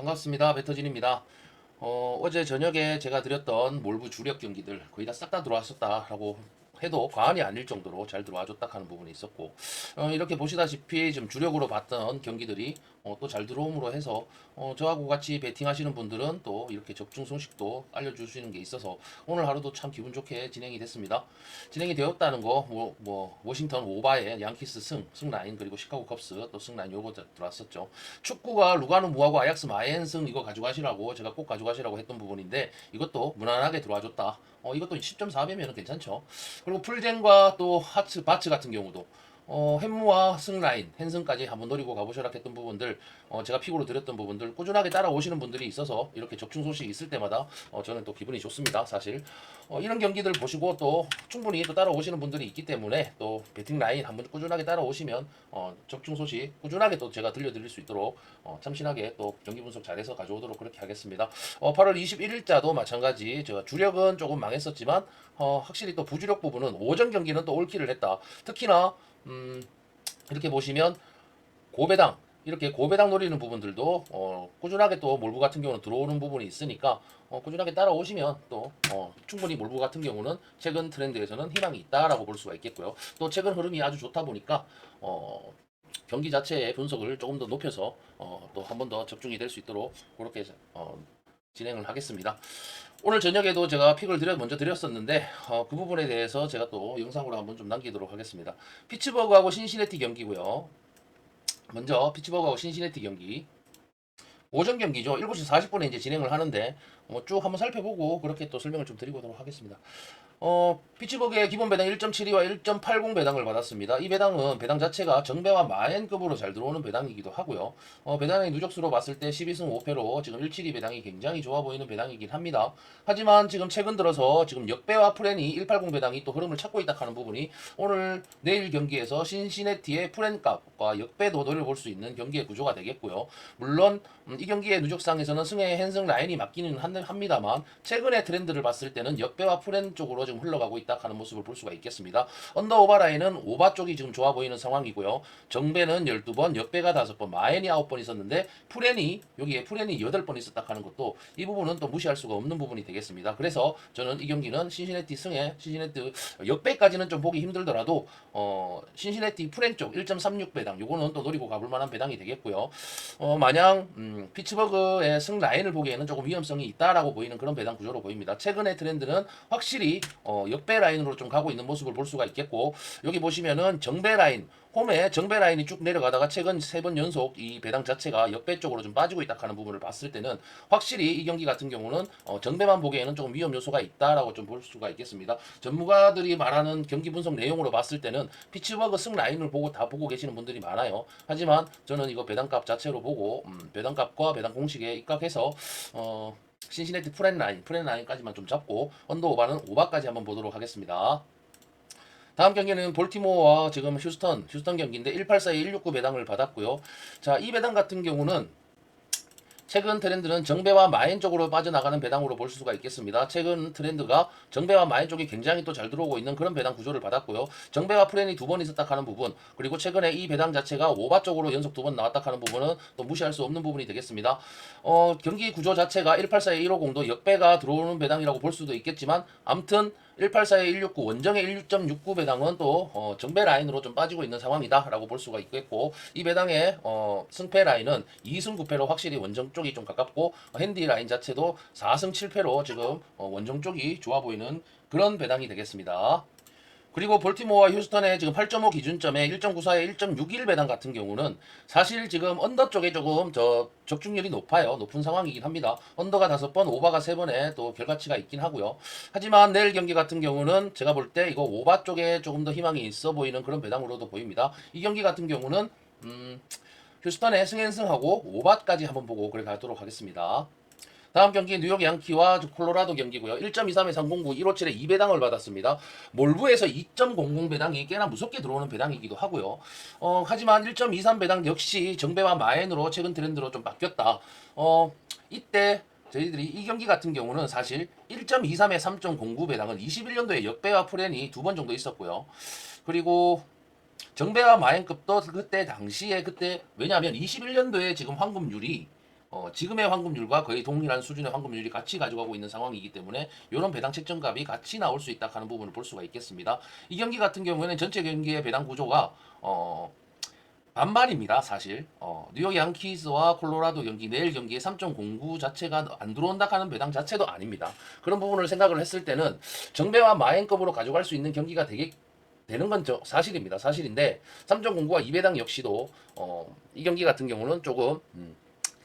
반갑습니다. 배터진입니다. 어, 어제 저녁에 제가 드렸던 몰부 주력 경기들 거의 다 싹 다 들어왔었다라고 해도 과언이 아닐 정도로 잘 들어와줬다 하는 부분이 있었고 어, 이렇게 보시다시피 지금 주력으로 봤던 경기들이 어, 또 잘 들어옴으로 해서 어, 저하고 같이 베팅하시는 분들은 또 이렇게 적중 소식도 알려주시는 게 있어서 오늘 하루도 참 기분 좋게 진행이 됐습니다. 진행이 되었다는 거, 뭐, 뭐 워싱턴 오바의 양키스 승, 승라인 그리고 시카고 컵스 또 승라인 요거 들- 들어왔었죠. 축구가 루가누 무하고 아약스 마엔 승 이거 가져가시라고 제가 꼭 가져가시라고 했던 부분인데 이것도 무난하게 들어와줬다. 어, 이것도 10.4배면 괜찮죠. 그리고 풀젠과 또 하츠, 바츠 같은 경우도 어, 햄무와 승라인, 헨승까지 한번 노리고 가보셔라 했던 부분들, 어, 제가 픽으로 드렸던 부분들 꾸준하게 따라오시는 분들이 있어서 이렇게 적중 소식이 있을 때마다 어, 저는 또 기분이 좋습니다. 사실 어, 이런 경기들 보시고 또 충분히 또 따라오시는 분들이 있기 때문에 또 배팅 라인 한번 꾸준하게 따라오시면 어, 적중 소식 꾸준하게 또 제가 들려드릴 수 있도록 어, 참신하게 또 경기 분석 잘해서 가져오도록 그렇게 하겠습니다. 어, 8월 21일자도 마찬가지 제가 주력은 조금 망했었지만 어, 확실히 또 부주력 부분은 오전 경기는 또 올킬을 했다. 특히나 음, 이렇게 보시면 고배당 이렇게 고배당 노리는 부분들도 어, 꾸준하게 또 몰부 같은 경우는 들어오는 부분이 있으니까 어, 꾸준하게 따라오시면 또 어, 충분히 몰부 같은 경우는 최근 트렌드에서는 희망이 있다라고 볼 수가 있겠고요. 또 최근 흐름이 아주 좋다 보니까 어, 경기 자체의 분석을 조금 더 높여서 어, 또 한 번 더 적중이 될 수 있도록 그렇게 어, 진행을 하겠습니다. 오늘 저녁에도 제가 픽을 드려 먼저 드렸었는데 어, 그 부분에 대해서 제가 또 영상으로 한번 좀 남기도록 하겠습니다. 피츠버그하고 신시내티 경기고요. 먼저 피츠버그하고 신시내티 경기 오전 경기죠. 7시 40분에 이제 진행을 하는데 뭐 쭉 한번 살펴보고 그렇게 또 설명을 좀 드리도록 하겠습니다. 어, 피츠버그의 기본 배당 1.72와 1.80 배당을 받았습니다. 이 배당은 배당 자체가 정배와 마엔급으로 잘 들어오는 배당이기도 하고요. 어, 배당의 누적수로 봤을 때 12승 5패로 지금 172 배당이 굉장히 좋아 보이는 배당이긴 합니다. 하지만 지금 최근 들어서 지금 역배와 프렌이 180 배당이 또 흐름을 찾고 있다 하는 부분이 오늘 내일 경기에서 신시내티의 프렌 값과 역배도 노려볼 수 있는 경기의 구조가 되겠고요. 물론 음, 이 경기의 누적상에서는 승의 헨승 라인이 맞기는 한- 합니다만 최근의 트렌드를 봤을 때는 역배와 프렌 쪽으로 지금 흘러가고 있다 하는 모습을 볼 수가 있겠습니다. 언더 오바 라인은 오바 쪽이 지금 좋아 보이는 상황이고요. 정배는 12번, 역배가 5번, 마엔이 9번 있었는데 프렌이 여기에 프렌이 8번 있었다 하는 것도 이 부분은 또 무시할 수가 없는 부분이 되겠습니다. 그래서 저는 이 경기는 신시내티 승에 신시내티 역배까지는 좀 보기 힘들더라도 어 신시내티 프렌 쪽 1.36 배당 요거는 또 노리고 가볼 만한 배당이 되겠고요. 어 마냥 음, 피츠버그의 승 라인을 보기에는 조금 위험성이 있다라고 보이는 그런 배당 구조로 보입니다. 최근의 트렌드는 확실히 어, 역배 라인으로 좀 가고 있는 모습을 볼 수가 있겠고 여기 보시면은 정배 라인 홈에 정배 라인이 쭉 내려가다가 최근 세 번 연속 이 배당 자체가 역배 쪽으로 좀 빠지고 있다 하는 부분을 봤을 때는 확실히 이 경기 같은 경우는 어, 정배만 보기에는 조금 위험 요소가 있다라고 좀 볼 수가 있겠습니다. 전문가들이 말하는 경기 분석 내용으로 봤을 때는 피츠버그 승 라인을 보고 다 보고 계시는 분들이 많아요. 하지만 저는 이거 배당값 자체로 보고 음, 배당값과 배당 공식에 입각해서 어, 신시내티 프렌 라인, 프렌 라인까지만 좀 잡고 언더 오바는 오바까지 한번 보도록 하겠습니다. 다음 경기는 볼티모어와 지금 휴스턴, 휴스턴 경기인데 184에 169 배당을 받았고요. 자, 이 배당 같은 경우는 최근 트렌드는 정배와 마엔 쪽으로 빠져나가는 배당으로 볼 수가 있겠습니다. 최근 트렌드가 정배와 마엔 쪽이 굉장히 또 잘 들어오고 있는 그런 배당 구조를 받았고요. 정배와 프렌이 두 번 있었다 하는 부분, 그리고 최근에 이 배당 자체가 오바 쪽으로 연속 두 번 나왔다 하는 부분은 또 무시할 수 없는 부분이 되겠습니다. 어, 경기 구조 자체가 184에 150도 역배가 들어오는 배당이라고 볼 수도 있겠지만, 암튼 184에 169 원정의 16.69 배당은 또 어, 정배 라인으로 좀 빠지고 있는 상황이다라고 볼 수가 있겠고 이 배당의 어, 승패 라인은 2승 9패로 확실히 원정 쪽이 좀 가깝고 어, 핸디 라인 자체도 4승 7패로 지금 어, 원정 쪽이 좋아 보이는 그런 배당이 되겠습니다. 그리고 볼티모어와 휴스턴의 지금 8.5 기준점에 1.94에 1.61 배당 같은 경우는 사실 지금 언더 쪽에 조금 저 적중률이 높아요. 높은 상황이긴 합니다. 언더가 5번, 오바가 3번에 또 결과치가 있긴 하고요. 하지만 내일 경기 같은 경우는 제가 볼 때 이거 오바 쪽에 조금 더 희망이 있어 보이는 그런 배당으로도 보입니다. 이 경기 같은 경우는 음, 휴스턴의 승앤승하고 오바까지 한번 보고 그래 가도록 하겠습니다. 다음 경기 뉴욕 양키와 콜로라도 경기고요. 1.23에 309, 157에 2배당을 받았습니다. 몰부에서 2.00 배당이 꽤나 무섭게 들어오는 배당이기도 하고요. 어, 하지만 1.23 배당 역시 정배와 마엔으로 최근 트렌드로 좀 바뀌었다. 어, 이때 저희들이 이 경기 같은 경우는 사실 1.23에 3.09 배당은 21년도에 역배와 프렌이 두 번 정도 있었고요. 그리고 정배와 마엔급도 그때 당시에 그때 왜냐하면 21년도에 지금 황금률이 어, 지금의 환급률과 거의 동일한 수준의 환급률이 같이 가져가고 있는 상황이기 때문에 이런 배당 책정값이 같이 나올 수 있다 하는 부분을 볼 수가 있겠습니다. 이 경기 같은 경우에는 전체 경기의 배당 구조가 어, 반반입니다, 사실. 어, 뉴욕 양키스와 콜로라도 경기, 내일 경기에 3.09 자체가 안 들어온다 하는 배당 자체도 아닙니다. 그런 부분을 생각을 했을 때는 정배와 마행급으로 가져갈 수 있는 경기가 되게 되는 건 저, 사실입니다. 사실인데 3.09와 2배당 역시도 어, 이 경기 같은 경우는 조금 음,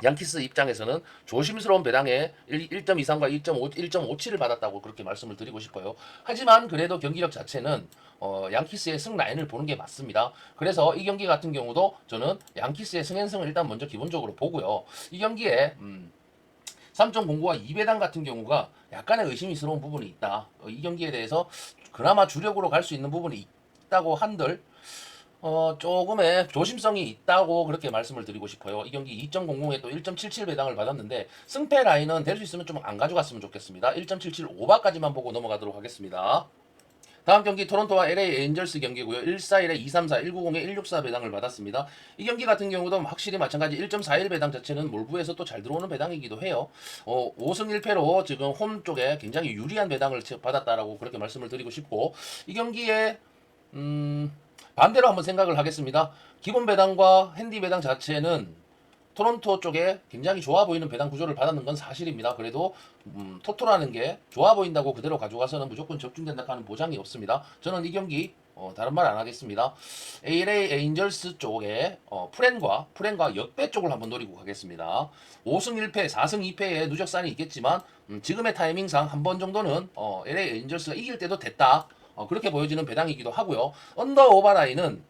양키스 입장에서는 조심스러운 배당에 1.23과 1.5, 1.57을 받았다고 그렇게 말씀을 드리고 싶어요. 하지만 그래도 경기력 자체는 어, 양키스의 승 라인을 보는 게 맞습니다. 그래서 이 경기 같은 경우도 저는 양키스의 승행승을 일단 먼저 기본적으로 보고요. 이 경기에 음, 3.09와 2배당 같은 경우가 약간의 의심스러운 부분이 있다. 어, 이 경기에 대해서 그나마 주력으로 갈 수 있는 부분이 있다고 한들 어, 조금의 조심성이 있다고 그렇게 말씀을 드리고 싶어요. 이 경기 2.00에 또 1.77 배당을 받았는데 승패 라인은 될 수 있으면 좀 안 가져갔으면 좋겠습니다. 1.77 오바까지만 보고 넘어가도록 하겠습니다. 다음 경기 토론토와 LA 엔젤스 경기고요. 141에 234, 190에 164 배당을 받았습니다. 이 경기 같은 경우도 확실히 마찬가지 1.41 배당 자체는 몰부에서 또 잘 들어오는 배당이기도 해요. 어, 5승 1패로 지금 홈 쪽에 굉장히 유리한 배당을 받았다라고 그렇게 말씀을 드리고 싶고 이 경기에 음, 반대로 한번 생각을 하겠습니다. 기본 배당과 핸디 배당 자체는 토론토 쪽에 굉장히 좋아 보이는 배당 구조를 받았는 건 사실입니다. 그래도 음, 토토라는 게 좋아 보인다고 그대로 가져가서는 무조건 적중된다 하는 보장이 없습니다. 저는 이 경기 어, 다른 말 안 하겠습니다. LA 에인절스 쪽에 어, 프렌과 프렌과 역배 쪽을 한번 노리고 가겠습니다. 5승 1패, 4승 2패의 누적산이 있겠지만 음, 지금의 타이밍상 한 번 정도는 어, LA 에인절스가 이길 때도 됐다. 어, 그렇게 보여지는 배당이기도 하고요. 언더 오버라인은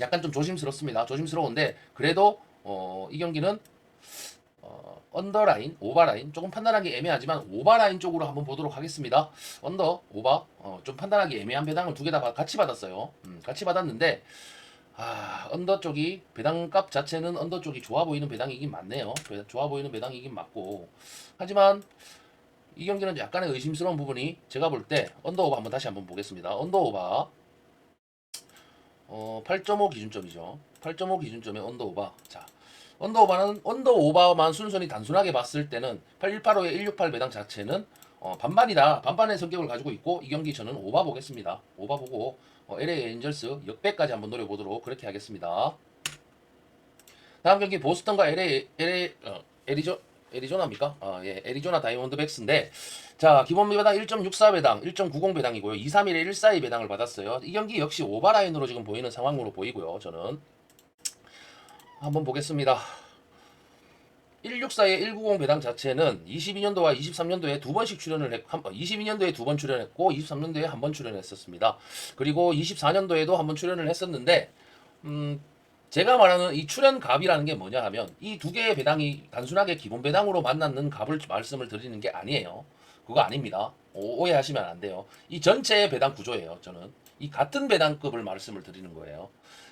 약간 좀 조심스럽습니다. 조심스러운데 그래도 어, 이 경기는 어, 언더라인, 오버라인 조금 판단하기 애매하지만 오버라인 쪽으로 한번 보도록 하겠습니다. 언더, 오버 어, 좀 판단하기 애매한 배당을 두 개 다 같이 받았어요. 음, 같이 받았는데 아, 언더 쪽이 배당값 자체는 언더 쪽이 좋아 보이는 배당이긴 맞네요. 배- 좋아 보이는 배당이긴 맞고 하지만 이 경기는 약간의 의심스러운 부분이 제가 볼 때 언더 오버 한번 다시 한번 보겠습니다. 언더 오버 어, 8.5 기준점이죠. 8.5 기준점의 언더 오버. 자, 언더오버는 언더오버만 순순히 단순하게 봤을 때는 8185의 168 배당 자체는 어, 반반이다. 반반의 성격을 가지고 있고 이 경기 저는 오바 보겠습니다. 오바 보고 어, LA 엔젤스 역배까지 한번 노려보도록 그렇게 하겠습니다. 다음 경기 보스턴과 LA LA 어, 애리조 애리조나입니까? 아, 예, 애리조나 다이몬드백스인데 자 기본 배당 1.64 배당, 1.90 배당이고요. 231에 142 배당을 받았어요. 이 경기 역시 오버라인으로 지금 보이는 상황으로 보이고요. 저는 한번 보겠습니다. 164의 190 배당 자체는 22년도와 23년도에 두 번씩 출연을 했, 한, 22년도에 두 번 출연했고 23년도에 한 번 출연했었습니다. 그리고 24년도에도 한 번 출연을 했었는데 음, 제가 말하는 이 출연 값이라는 게 뭐냐 하면 이 두 개의 배당이 단순하게 기본 배당으로 만났는 값을 말씀을 드리는 게 아니에요. 그거 아닙니다. 오- 오해하시면 안 돼요. 이 전체의 배당 구조예요. 저는 이 같은 배당급을 말씀을 드리는 거예요.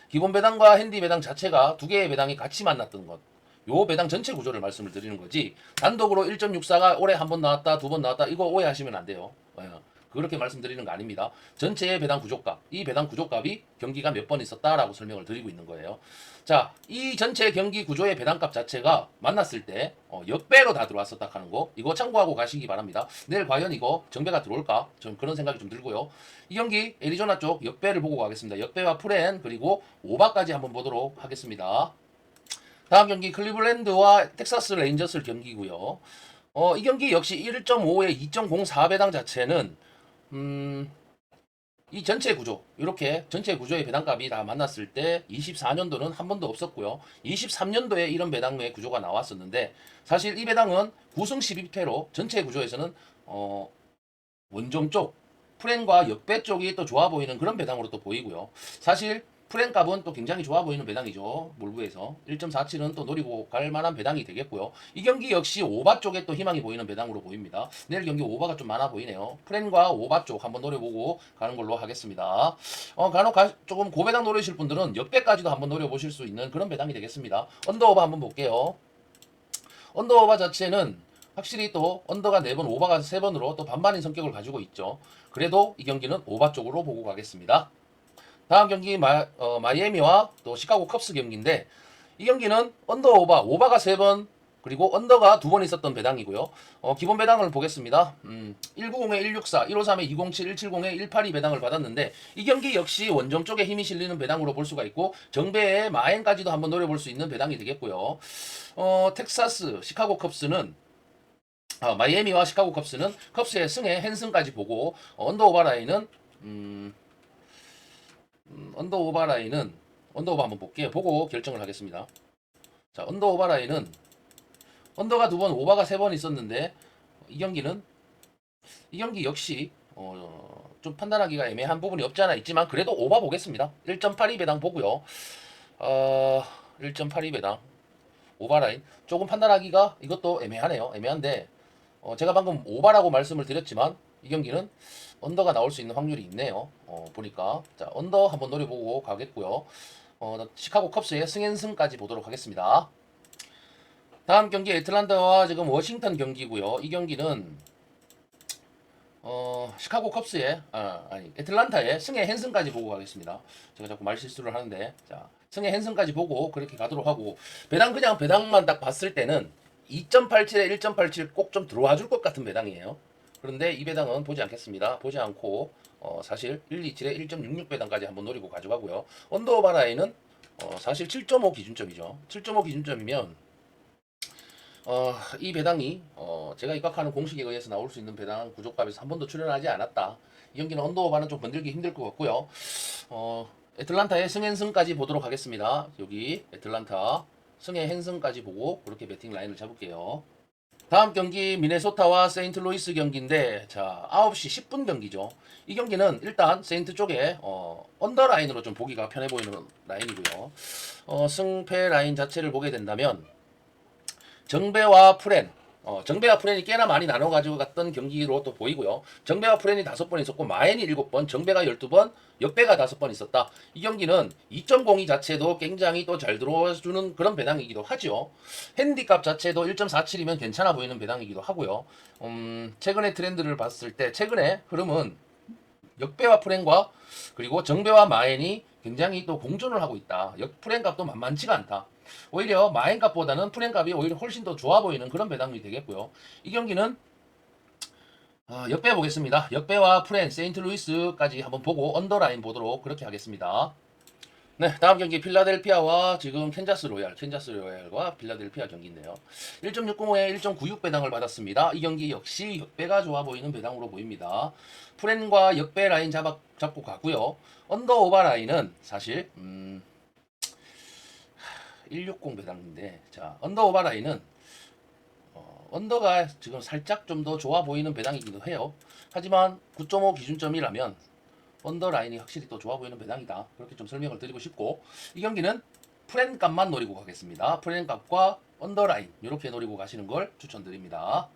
기본 배당과 핸디 배당 자체가 두 개의 배당이 같이 만났던 것. 요 배당 전체 구조를 말씀을 드리는 거지. 단독으로 1.64가 올해 한 번 나왔다, 두 번 나왔다. 이거 오해하시면 안 돼요. 예. 그렇게 말씀드리는 거 아닙니다. 전체의 배당 구조값, 이 배당 구조값이 경기가 몇 번 있었다라고 설명을 드리고 있는 거예요. 자, 이 전체 경기 구조의 배당값 자체가 만났을 때 어, 역배로 다 들어왔었다 하는 거 이거 참고하고 가시기 바랍니다. 내일 과연 이거 정배가 들어올까? 좀 그런 생각이 좀 들고요. 이 경기 애리조나 쪽 역배를 보고 가겠습니다. 역배와 프렌 그리고 오바까지 한번 보도록 하겠습니다. 다음 경기 클리블랜드와 텍사스 레인저스 경기고요. 어, 이 경기 역시 1.5에 2.04 배당 자체는 음, 이 전체 구조 이렇게 전체 구조의 배당값이 다 만났을 때 24년도는 한 번도 없었고요. 23년도에 이런 배당의 구조가 나왔었는데 사실 이 배당은 9승 12패로 전체 구조에서는 어, 원정 쪽 프렌과 역배 쪽이 또 좋아 보이는 그런 배당으로 또 보이고요. 사실 프렌 값은 또 굉장히 좋아 보이는 배당이죠. 몰부에서 1.47은 또 노리고 갈 만한 배당이 되겠고요. 이 경기 역시 오바 쪽에 또 희망이 보이는 배당으로 보입니다. 내일 경기 오바가 좀 많아 보이네요. 프렌과 오바 쪽 한번 노려보고 가는 걸로 하겠습니다. 어, 간혹 가- 조금 고배당 노리실 분들은 역배까지도 한번 노려보실 수 있는 그런 배당이 되겠습니다. 언더오바 한번 볼게요. 언더오바 자체는 확실히 또 언더가 4번, 오바가 3번으로 또 반반인 성격을 가지고 있죠. 그래도 이 경기는 오바 쪽으로 보고 가겠습니다. 다음 경기 마, 어, 마이애미와 또 시카고 컵스 경기인데 이 경기는 언더 오바, 오바가 3번, 그리고 언더가 두 번 있었던 배당이고요. 어, 기본 배당을 보겠습니다. 음, 190에 164, 153에 207, 170에 182 배당을 받았는데 이 경기 역시 원정 쪽에 힘이 실리는 배당으로 볼 수가 있고 정배의 마엔까지도 한번 노려볼 수 있는 배당이 되겠고요. 어, 텍사스, 시카고 컵스는 아, 마이애미와 시카고 컵스는 컵스의 승에 헨슨까지 보고 어, 언더 오버라인은 음, 음, 언더 오버라인은 언더 오버 한번 볼게요. 보고 결정을 하겠습니다. 자, 언더 오버라인은 언더가 두 번, 오버가 세 번 있었는데 이 경기는 이 경기 역시 어, 좀 판단하기가 애매한 부분이 없지 않아 있지만 그래도 오버 보겠습니다. 1.82 배당 보고요. 어, 1.82 배당 오버라인 조금 판단하기가 이것도 애매하네요. 애매한데 어, 제가 방금 오버라고 말씀을 드렸지만 이 경기는 언더가 나올 수 있는 확률이 있네요. 어, 보니까 자 언더 한번 노려보고 가겠고요. 어, 시카고 컵스의 승앤승까지 보도록 하겠습니다. 다음 경기 애틀란타와 지금 워싱턴 경기고요. 이 경기는 어, 시카고 컵스의 아, 아니 애틀란타의 승의 헨슨까지 보고 가겠습니다. 제가 자꾸 말 실수를 하는데 자 승의 헨슨까지 보고 그렇게 가도록 하고 배당 그냥 배당만 딱 봤을 때는 2.87에 1.87 꼭 좀 들어와 줄 것 같은 배당이에요. 그런데 이 배당은 보지 않겠습니다. 보지 않고 어, 사실 127에 1.66 배당까지 한번 노리고 가져가고요. 언더오바 라인은 어, 사실 7.5 기준점이죠. 7.5 기준점이면 어, 이 배당이 어, 제가 입각하는 공식에 의해서 나올 수 있는 배당 구조값에서 한 번도 출연하지 않았다. 이 경기는 언더오바는 좀 건들기 힘들 것 같고요. 어, 애틀란타의 승앤승까지 보도록 하겠습니다. 여기 애틀란타 승의 헨승까지 보고 그렇게 배팅 라인을 잡을게요. 다음 경기 미네소타와 세인트로이스 경기인데 자 9시 10분 경기죠. 이 경기는 일단 세인트 쪽에 어, 언더 라인으로 좀 보기가 편해 보이는 라인이고요. 어, 승패 라인 자체를 보게 된다면 정배와 프렌 어, 정배와 프렌이 꽤나 많이 나눠 가지고 갔던 경기로 또 보이고요. 정배와 프렌이 다섯 번 있었고 마엔이 일곱 번, 정배가 열두 번, 역배가 다섯 번 있었다. 이 경기는 2.02 자체도 굉장히 또 잘 들어와주는 그런 배당이기도 하죠. 핸디값 자체도 1.47이면 괜찮아 보이는 배당이기도 하고요. 음, 최근의 트렌드를 봤을 때 최근의 흐름은 역배와 프렌과 그리고 정배와 마엔이 굉장히 또 공존을 하고 있다. 역 프렌 값도 만만치가 않다. 오히려 마엔 값보다는 프렌 값이 오히려 훨씬 더 좋아 보이는 그런 배당이 되겠고요. 이 경기는 어, 역배 보겠습니다. 역배와 프렌, 세인트루이스까지 한번 보고 언더라인 보도록 그렇게 하겠습니다. 네, 다음 경기 필라델피아와 지금 캔자스 로얄, 캔자스 로얄과 필라델피아 경기인데요. 1.605에 1.96 배당을 받았습니다. 이 경기 역시 역배가 좋아 보이는 배당으로 보입니다. 프렌과 역배 라인 잡아, 잡고 가고요. 언더 오바 라인은 사실 음, 160 배당인데 자 언더 오바 라인은 어, 언더가 지금 살짝 좀 더 좋아 보이는 배당이기도 해요. 하지만 9.5 기준점이라면 언더 라인이 확실히 또 좋아 보이는 배당이다. 그렇게 좀 설명을 드리고 싶고 이 경기는 프렌 값만 노리고 가겠습니다. 프렌 값과 언더 라인 이렇게 노리고 가시는 걸 추천드립니다.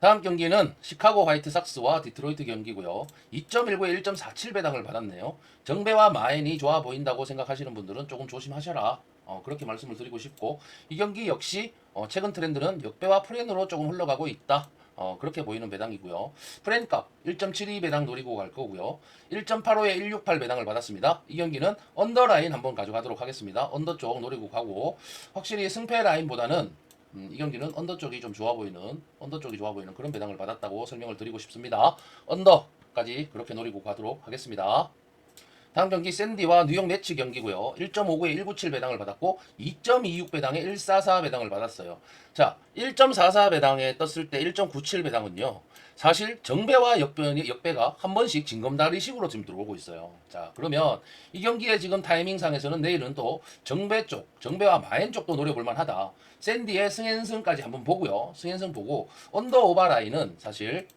다음 경기는 시카고 화이트삭스와 디트로이트 경기고요. 2.19에 1.47 배당을 받았네요. 정배와 마엔이 좋아 보인다고 생각하시는 분들은 조금 조심하셔라. 어, 그렇게 말씀을 드리고 싶고 이 경기 역시 어, 최근 트렌드는 역배와 프렌으로 조금 흘러가고 있다. 어, 그렇게 보이는 배당이고요. 프렌 값 1.72 배당 노리고 갈 거고요. 1.85에 168 배당을 받았습니다. 이 경기는 언더 라인 한번 가져가도록 하겠습니다. 언더 쪽 노리고 가고 확실히 승패 라인보다는 음, 이 경기는 언더 쪽이 좀 좋아 보이는 언더 쪽이 좋아 보이는 그런 배당을 받았다고 설명을 드리고 싶습니다. 언더까지 그렇게 노리고 가도록 하겠습니다. 다음 경기 샌디와 뉴욕 매치 경기고요. 1.59에 197 배당을 받았고 2.26 배당에 144 배당을 받았어요. 자, 1.44 배당에 떴을 때 1.97 배당은요. 사실 정배와 역배, 역배가 한 번씩 징검다리식으로 지금 들어오고 있어요. 자, 그러면 이 경기의 지금 타이밍상에서는 내일은 또 정배 쪽, 정배와 마엔 쪽도 노려볼 만하다. 샌디의 승앤승까지 한번 보고요. 승앤승 보고 언더 오바 라인은 사실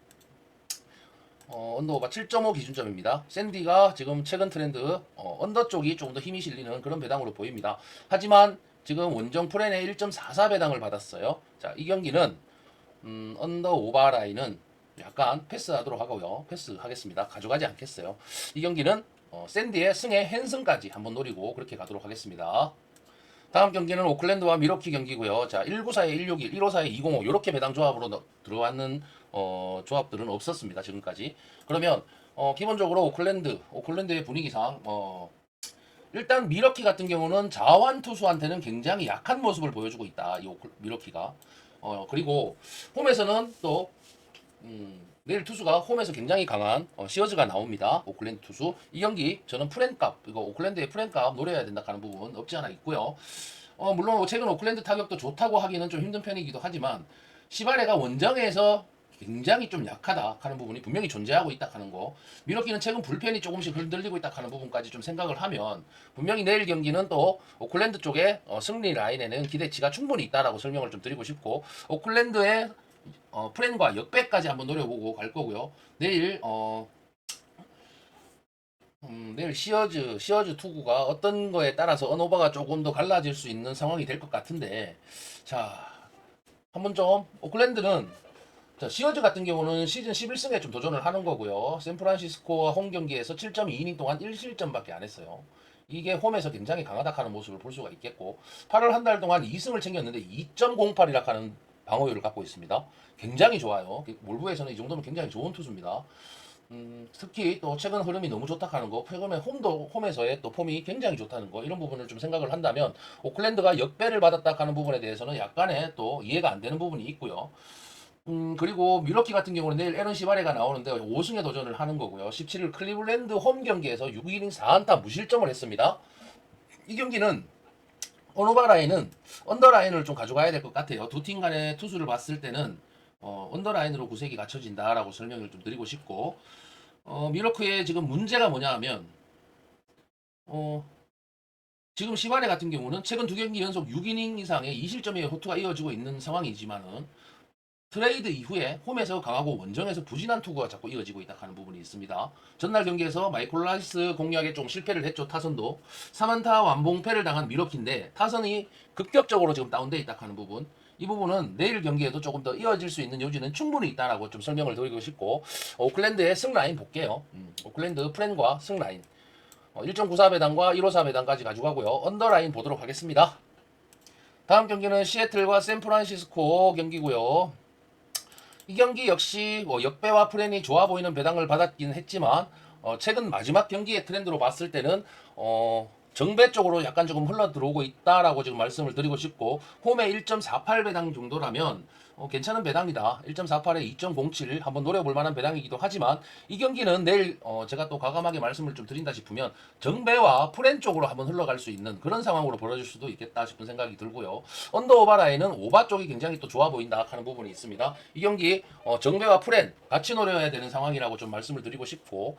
어, 언더오바 7.5 기준점입니다. 샌디가 지금 최근 트렌드 어, 언더 쪽이 조금 더 힘이 실리는 그런 배당으로 보입니다. 하지만 지금 원정 프렌에 1.44 배당을 받았어요. 자, 이 경기는 음, 언더 오바 라인은 약간 패스하도록 하고요. 패스하겠습니다. 가져가지 않겠어요. 이 경기는 어, 샌디의 승의 헨승까지 한번 노리고 그렇게 가도록 하겠습니다. 다음 경기는 오클랜드와 미러키 경기고요. 자, 194에 161, 154에 205 이렇게 배당 조합으로 너- 들어왔는 어, 조합들은 없었습니다. 지금까지. 그러면 어, 기본적으로 오클랜드, 오클랜드의 분위기상 어, 일단 미러키 같은 경우는 자완 투수한테는 굉장히 약한 모습을 보여주고 있다. 이 오클- 미러키가. 어 그리고 홈에서는 또 음, 내일 투수가 홈에서 굉장히 강한 어, 시어즈가 나옵니다. 오클랜드 투수. 이 경기 저는 프렌값 이거 오클랜드의 프렌값 노려야 된다 하는 부분 없지 않아 있고요. 어 물론 최근 오클랜드 타격도 좋다고 하기는 좀 힘든 편이기도 하지만 시바레가 원정에서 굉장히 좀 약하다 하는 부분이 분명히 존재하고 있다 하는 거. 미러키는 최근 불펜이 조금씩 흔들리고 있다 하는 부분까지 좀 생각을 하면 분명히 내일 경기는 또 오클랜드 쪽에 어, 승리 라인에는 기대치가 충분히 있다라고 설명을 좀 드리고 싶고 오클랜드의 어, 프렌과 역배까지 한번 노려보고 갈 거고요. 내일 어 음, 내일 시어즈 시어즈 투구가 어떤 거에 따라서 언오버가 조금 더 갈라질 수 있는 상황이 될 것 같은데 자 한번 좀 오클랜드는 자, 시어즈 같은 경우는 시즌 11승에 좀 도전을 하는 거고요. 샌프란시스코와 홈 경기에서 7.2이닝 동안 1실점밖에 안 했어요. 이게 홈에서 굉장히 강하다 하는 모습을 볼 수가 있겠고 8월 한 달 동안 2승을 챙겼는데 2.08이라 하는 방어율을 갖고 있습니다. 굉장히 좋아요. 몰부에서는 이 정도면 굉장히 좋은 투수입니다. 음, 특히 또 최근 흐름이 너무 좋다 하는 거, 최근에 홈도 홈에서의 또 폼이 굉장히 좋다는 거 이런 부분을 좀 생각을 한다면 오클랜드가 역배를 받았다 하는 부분에 대해서는 약간의 또 이해가 안 되는 부분이 있고요. 음, 그리고 미러키 같은 경우는 내일 에런 시바레가 나오는데 5승에 도전을 하는 거고요. 17일 클리블랜드 홈 경기에서 6이닝 4안타 무실점을 했습니다. 이 경기는 언오바 라인은 언더 라인을 좀 가져가야 될 것 같아요. 두 팀 간의 투수를 봤을 때는 어, 언더 라인으로 구색이 갖춰진다라고 설명을 좀 드리고 싶고 어, 미러크의 지금 문제가 뭐냐 하면 어, 지금 시바레 같은 경우는 최근 두 경기 연속 6이닝 이상의 2실점의 호투가 이어지고 있는 상황이지만은 트레이드 이후에 홈에서 강하고 원정에서 부진한 투구가 자꾸 이어지고 있다 하는 부분이 있습니다. 전날 경기에서 마이콜라이스 공략에 좀 실패를 했죠 타선도 3안타 완봉패를 당한 미러키인데 타선이 급격적으로 지금 다운돼 있다 하는 부분 이 부분은 내일 경기에도 조금 더 이어질 수 있는 요지는 충분히 있다라고 좀 설명을 드리고 싶고 오클랜드의 승라인 볼게요. 음, 오클랜드 프렌과 승라인 어, 1.94 배당과 154 배당까지 가져가고요. 언더라인 보도록 하겠습니다. 다음 경기는 시애틀과 샌프란시스코 경기고요. 이 경기 역시 뭐 역배와 프렌이 좋아 보이는 배당을 받았긴 했지만 어, 최근 마지막 경기의 트렌드로 봤을 때는 어, 정배 쪽으로 약간 조금 흘러 들어오고 있다라고 지금 말씀을 드리고 싶고 홈에 1.48 배당 정도라면 어, 괜찮은 배당이다. 1.48에 2.07 한번 노려볼 만한 배당이기도 하지만 이 경기는 내일 어, 제가 또 과감하게 말씀을 좀 드린다 싶으면 정배와 프렌 쪽으로 한번 흘러갈 수 있는 그런 상황으로 벌어질 수도 있겠다 싶은 생각이 들고요. 언더 오바 라인은 오바 쪽이 굉장히 또 좋아 보인다 하는 부분이 있습니다. 이 경기 어, 정배와 프렌 같이 노려야 되는 상황이라고 좀 말씀을 드리고 싶고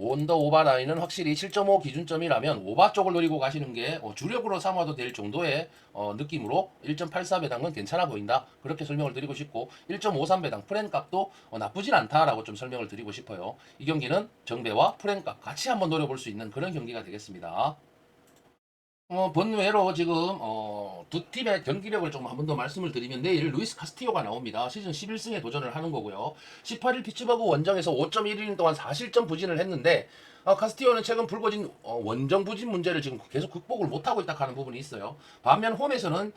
언더 오바 라인은 확실히 7.5 기준점이라면 오바 쪽을 노리고 가시는 게 어, 주력으로 삼아도 될 정도의 어, 느낌으로 1.84 배당은 괜찮아 보인다. 그렇게 설명 을 드리고 싶고 1.53 배당 프렌 값도 어, 나쁘진 않다라고 좀 설명을 드리고 싶어요. 이 경기는 정배와 프렌 값 같이 한번 노려볼 수 있는 그런 경기가 되겠습니다. 어, 번외로 지금 어, 두 팀의 경기력을 좀 한 번 더 말씀을 드리면 내일 루이스 카스티오가 나옵니다. 시즌 11승에 도전을 하는 거고요. 18일 피츠버그 원정에서 5.1이닝 동안 4실점 부진을 했는데 아, 카스티오는 최근 불거진 어, 원정 부진 문제를 지금 계속 극복을 못하고 있다 하는 부분이 있어요. 반면 홈에서는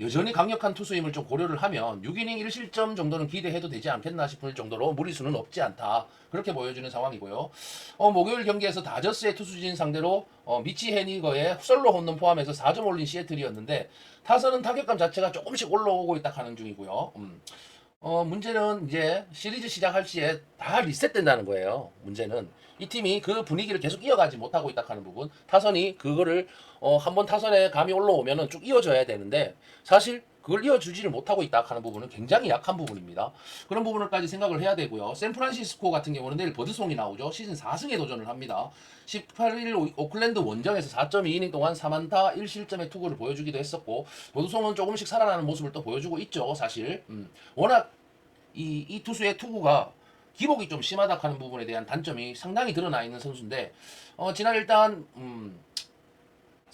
여전히 강력한 투수임을 좀 고려를 하면 6이닝 1실점 정도는 기대해도 되지 않겠나 싶을 정도로 무리수는 없지 않다. 그렇게 보여주는 상황이고요. 어, 목요일 경기에서 다저스의 투수진 상대로 어, 미치 헤니거의 솔로 홈런 포함해서 4점 올린 시애틀이었는데 타선은 타격감 자체가 조금씩 올라오고 있다 하는 중이고요. 음. 어, 문제는 이제 시리즈 시작할 시에 다 리셋된다는 거예요. 문제는 이 팀이 그 분위기를 계속 이어가지 못하고 있다 하는 부분. 타선이 그거를 어, 한번 타선에 감이 올라오면은 쭉 이어져야 되는데 사실 그걸 이어주지를 못하고 있다 하는 부분은 굉장히 약한 부분입니다. 그런 부분을까지 생각을 해야 되고요. 샌프란시스코 같은 경우는 내일 버드송이 나오죠. 시즌 4승에 도전을 합니다. 18일 오- 오클랜드 원정에서 4.2이닝 동안 3안타 1실점의 투구를 보여주기도 했었고 버드송은 조금씩 살아나는 모습을 또 보여주고 있죠. 사실 음, 워낙 이, 이 투수의 투구가 기복이 좀 심하다 하는 부분에 대한 단점이 상당히 드러나 있는 선수인데 어, 지난 일단 음,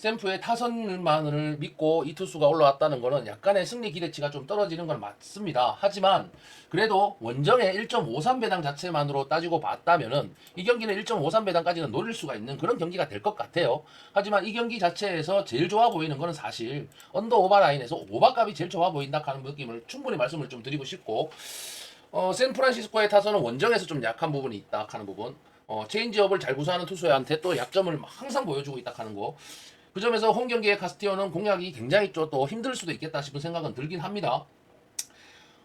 샘프의 타선만을 믿고 이 투수가 올라왔다는 거는 약간의 승리 기대치가 좀 떨어지는 건 맞습니다. 하지만 그래도 원정의 1.53 배당 자체만으로 따지고 봤다면은 이 경기는 1.53 배당까지는 노릴 수가 있는 그런 경기가 될 것 같아요. 하지만 이 경기 자체에서 제일 좋아 보이는 거는 사실 언더 오바 라인에서 오바값이 제일 좋아 보인다 하는 느낌을 충분히 말씀을 좀 드리고 싶고 어, 샌프란시스코의 타선은 원정에서 좀 약한 부분이 있다 하는 부분. 어, 체인지업을 잘 구사하는 투수한테 또 약점을 항상 보여주고 있다 하는 거. 그 점에서 홈 경기의 카스티오는 공략이 굉장히 좀 또 힘들 수도 있겠다 싶은 생각은 들긴 합니다.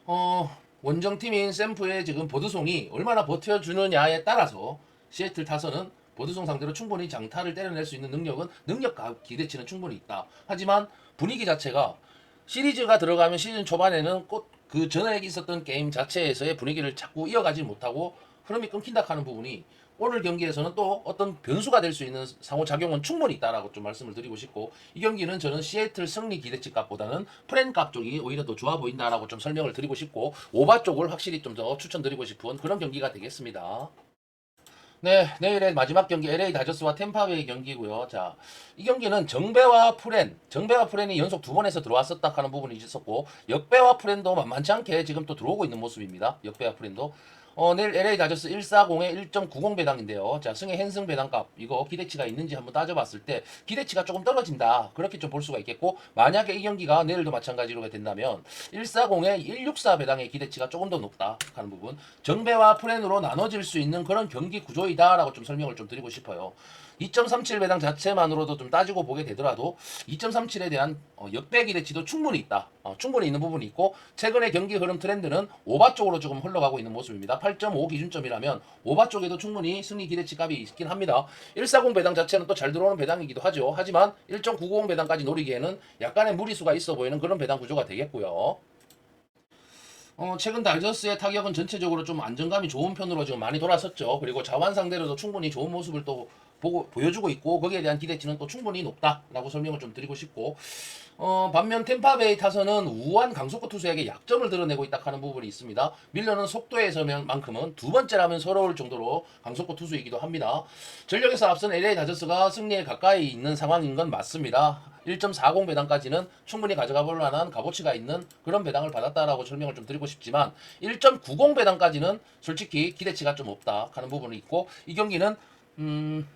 어, 원정팀인 샘프의 지금 보드송이 얼마나 버텨주느냐에 따라서 시애틀 타선은 보드송 상대로 충분히 장타를 때려낼 수 있는 능력은 능력과 기대치는 충분히 있다. 하지만 분위기 자체가 시리즈가 들어가면 시즌 초반에는 꼭 그 전에 있었던 게임 자체에서의 분위기를 자꾸 이어가지 못하고 흐름이 끊긴다 하는 부분이 오늘 경기에서는 또 어떤 변수가 될 수 있는 상호작용은 충분히 있다라고 좀 말씀을 드리고 싶고 이 경기는 저는 시애틀 승리 기대치 값보다는 프렌 값 쪽이 오히려 더 좋아 보인다라고 좀 설명을 드리고 싶고 오바 쪽을 확실히 좀 더 추천드리고 싶은 그런 경기가 되겠습니다. 네, 내일의 마지막 경기 LA 다저스와 템파베이 경기고요. 자, 이 경기는 정배와 프렌, 정배와 프렌이 연속 두 번에서 들어왔었다 하는 부분이 있었고 역배와 프렌도 만만치 않게 지금 또 들어오고 있는 모습입니다. 역배와 프렌도. 어, 내일 LA 다저스 140에 1.90 배당인데요. 자, 승의 hen승 배당값 이거 기대치가 있는지 한번 따져봤을 때 기대치가 조금 떨어진다. 그렇게 좀 볼 수가 있겠고 만약에 이 경기가 내일도 마찬가지로 된다면 140에 164 배당의 기대치가 조금 더 높다 하는 부분. 정배와 프렌으로 나눠질 수 있는 그런 경기 구조이다라고 좀 설명을 좀 드리고 싶어요. 2.37 배당 자체만으로도 좀 따지고 보게 되더라도 2.37에 대한 어, 역배 기대치도 충분히 있다. 어, 충분히 있는 부분이 있고 최근의 경기 흐름 트렌드는 오바 쪽으로 조금 흘러가고 있는 모습입니다. 8.5 기준점이라면 오바 쪽에도 충분히 승리 기대치 값이 있긴 합니다. 140 배당 자체는 또 잘 들어오는 배당이기도 하죠. 하지만 1.990 배당까지 노리기에는 약간의 무리수가 있어 보이는 그런 배당 구조가 되겠고요. 어, 최근 다저스의 타격은 전체적으로 좀 안정감이 좋은 편으로 지금 많이 돌아섰죠. 그리고 자완 상대로도 충분히 좋은 모습을 또 보고 보여주고 있고 거기에 대한 기대치는 또 충분히 높다라고 설명을 좀 드리고 싶고 어, 반면 템파베이 타선은 우한 강속구 투수에게 약점을 드러내고 있다 하는 부분이 있습니다. 밀러는 속도에서만큼은 두 번째라면 서러울 정도로 강속구 투수이기도 합니다. 전력에서 앞선 LA 다저스가 승리에 가까이 있는 상황인 건 맞습니다. 1.40 배당까지는 충분히 가져가 볼 만한 값어치가 있는 그런 배당을 받았다라고 설명을 좀 드리고 싶지만 1.90 배당까지는 솔직히 기대치가 좀 없다 하는 부분이 있고 이 경기는 음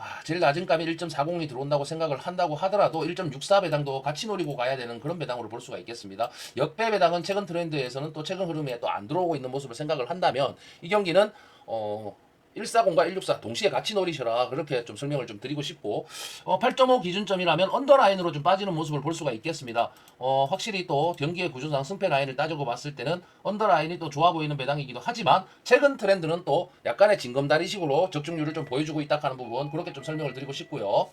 아, 제일 낮은 값이 1.40이 들어온다고 생각을 한다고 하더라도 1.64 배당도 같이 노리고 가야 되는 그런 배당으로 볼 수가 있겠습니다. 역배 배당은 최근 트렌드에서는 또 최근 흐름에 또 안 들어오고 있는 모습을 생각을 한다면 이 경기는 어 140과 164 동시에 같이 노리셔라 그렇게 좀 설명을 좀 드리고 싶고 어, 8.5 기준점이라면 언더라인으로 좀 빠지는 모습을 볼 수가 있겠습니다. 어, 확실히 또 경기의 구조상 승패 라인을 따지고 봤을 때는 언더라인이 또 좋아 보이는 배당이기도 하지만 최근 트렌드는 또 약간의 징검다리식으로 적중률을 좀 보여주고 있다 하는 부분 그렇게 좀 설명을 드리고 싶고요.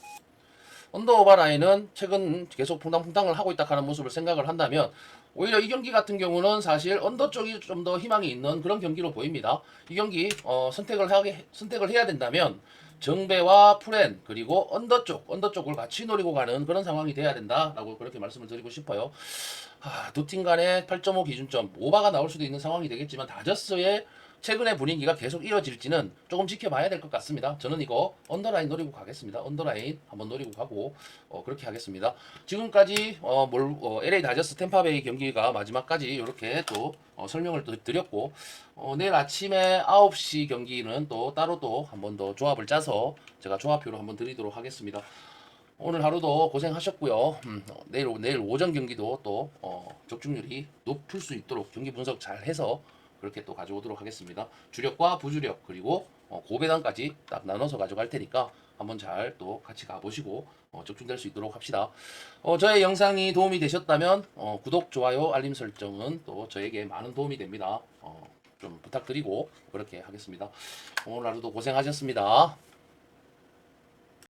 언더오버 라인은 최근 계속 퐁당퐁당을 하고 있다 하는 모습을 생각을 한다면 오히려 이 경기 같은 경우는 사실 언더 쪽이 좀 더 희망이 있는 그런 경기로 보입니다. 이 경기 어, 선택을 하게 선택을 해야 된다면 정배와 프렌 그리고 언더 쪽 언더 쪽을 같이 노리고 가는 그런 상황이 돼야 된다라고 그렇게 말씀을 드리고 싶어요. 아, 두팀 간에 8.5 기준점 오바가 나올 수도 있는 상황이 되겠지만 다저스의 최근의 분위기가 계속 이어질지는 조금 지켜봐야 될 것 같습니다. 저는 이거 언더라인 노리고 가겠습니다. 언더라인 한번 노리고 가고 어, 그렇게 하겠습니다. 지금까지 어, 뭘, 어, LA 다저스 템파베이 경기가 마지막까지 이렇게 또 어, 설명을 또 드렸고 어, 내일 아침에 9시 경기는 또 따로 또 한번 더 조합을 짜서 제가 조합표로 한번 드리도록 하겠습니다. 오늘 하루도 고생하셨고요. 음, 어, 내일 오- 내일 오전 경기도 또 어, 적중률이 높을 수 있도록 경기 분석 잘 해서 그렇게 또 가져오도록 하겠습니다. 주력과 부주력 그리고 어, 고배당까지 딱 나눠서 가져갈 테니까 한번 잘 또 같이 가보시고 어, 적중될 수 있도록 합시다. 어, 저의 영상이 도움이 되셨다면 어, 구독, 좋아요, 알림 설정은 또 저에게 많은 도움이 됩니다. 어, 좀 부탁드리고 그렇게 하겠습니다. 오늘 하루도 고생하셨습니다.